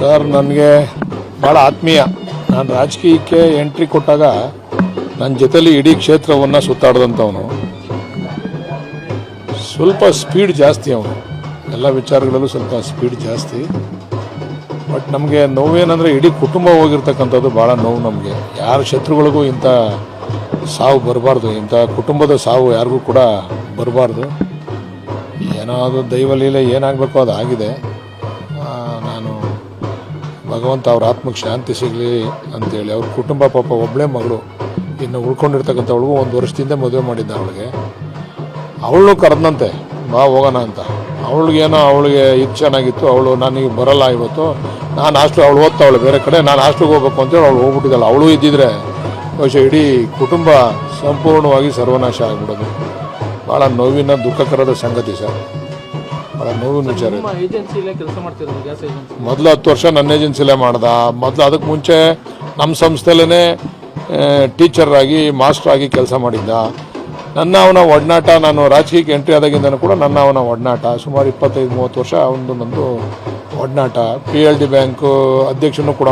Sir, ನನಗೆ ಭಾಳ ಆತ್ಮೀಯ. ನಾನು ರಾಜಕೀಯಕ್ಕೆ ಎಂಟ್ರಿ ಕೊಟ್ಟಾಗ ನನ್ನ ಜೊತೆಲಿ ಇಡೀ ಕ್ಷೇತ್ರವನ್ನು ಸುತ್ತಾಡಿದಂಥವನು ಸ್ವಲ್ಪ ಸ್ಪೀಡ್ ಜಾಸ್ತಿ ಅವನು. ಎಲ್ಲ ವಿಚಾರಗಳಲ್ಲೂ ಸ್ವಲ್ಪ ಸ್ಪೀಡ್ ಜಾಸ್ತಿ. ಬಟ್ ನಮಗೆ ನೋವೇನಂದರೆ ಇಡೀ ಕುಟುಂಬ ಹೋಗಿರ್ತಕ್ಕಂಥದ್ದು ಭಾಳ ನೋವು ನಮಗೆ. ಯಾರ ಶತ್ರುಗಳಿಗೂ ಇಂಥ ಸಾವು ಬರಬಾರ್ದು. ಇಂಥ ಕುಟುಂಬದ ಸಾವು ಯಾರಿಗೂ ಕೂಡ ಬರಬಾರ್ದು. ಏನಾದರೂ ದೈವಲೀಲೆ ಏನಾಗಬೇಕು ಅದು ಆಗಿದೆ ಭಗವಂತ ಅವ್ರ ಆತ್ಮಕ್ಕೆ ಶಾಂತಿ ಸಿಗಲಿ ಅಂತೇಳಿ ಅವ್ರ ಕುಟುಂಬ ಪಾಪ ಒಬ್ಬಳೇ ಮಗಳು ಇನ್ನು ಉಳ್ಕೊಂಡಿರ್ತಕ್ಕಂಥವಳಿಗೂ ಒಂದು ವರ್ಷದಿಂದ ಮದುವೆ ಮಾಡಿದ್ದ ಅವಳಿಗೆ. ಅವಳು ಕರೆದಂತೆ ಬಾ, ಹೋಗೋಣ ಅಂತ. ಅವಳಿಗೇನೋ ಅವಳಿಗೆ ಇದು ಚೆನ್ನಾಗಿತ್ತು, ಅವಳು ನನಗೆ ಬರಲ್ಲ ಇವತ್ತು, ನಾನು ಹಾಸ್ಟ್ಲು ಅವಳು ಓದ್ತಾವಳು ಬೇರೆ ಕಡೆ, ನಾನು ಹಾಸ್ಟ್ಲಿಗೆ ಹೋಗ್ಬೇಕು ಅಂತೇಳಿ ಅವಳು ಹೋಗ್ಬಿಟ್ಟಿದ್ದಾಳೆ. ಅವಳು ಇದ್ದಿದ್ರೆ ಬಹುಶಃ ಇಡೀ ಕುಟುಂಬ ಸಂಪೂರ್ಣವಾಗಿ ಸರ್ವನಾಶ ಆಗ್ಬಿಡೋದು. ಭಾಳ ನೋವಿನ ದುಃಖಕರದ ಸಂಗತಿ ಸರ್. ನೋವಿನ ವಿಚಾರ ಇದು. ಏಜೆನ್ಸಿಲೇ ಕೆಲಸ ಮಾಡ್ತಿರೋದು ಗ್ಯಾಸ್ ಏಜೆನ್ಸಿ. ಮೊದಲು ಹತ್ತು ವರ್ಷ ನನ್ನ ಏಜೆನ್ಸಿಲೇ ಮಾಡ್ದ. ಮೊದಲು ಅದಕ್ಕೆ ಮುಂಚೆ ನಮ್ಮ ಸಂಸ್ಥೆಲೇ ಟೀಚರ್ ಆಗಿ ಮಾಸ್ಟರ್ ಆಗಿ ಕೆಲಸ ಮಾಡಿದ್ದ. ನನ್ನ ಅವನ ಒಡನಾಟ ನಾನು ರಾಜಕೀಯಕ್ಕೆ ಎಂಟ್ರಿ ಆದಾಗಿಂದನೂ ಕೂಡ ನನ್ನ ಅವನ ಒಡನಾಟ. ಸುಮಾರು ಇಪ್ಪತ್ತೈದು ಮೂವತ್ತು ವರ್ಷ ಅವನದು ನಂದು ಒಡನಾಟ. ಪಿ ಎಲ್ ಡಿ ಬ್ಯಾಂಕು ಅಧ್ಯಕ್ಷನೂ ಕೂಡ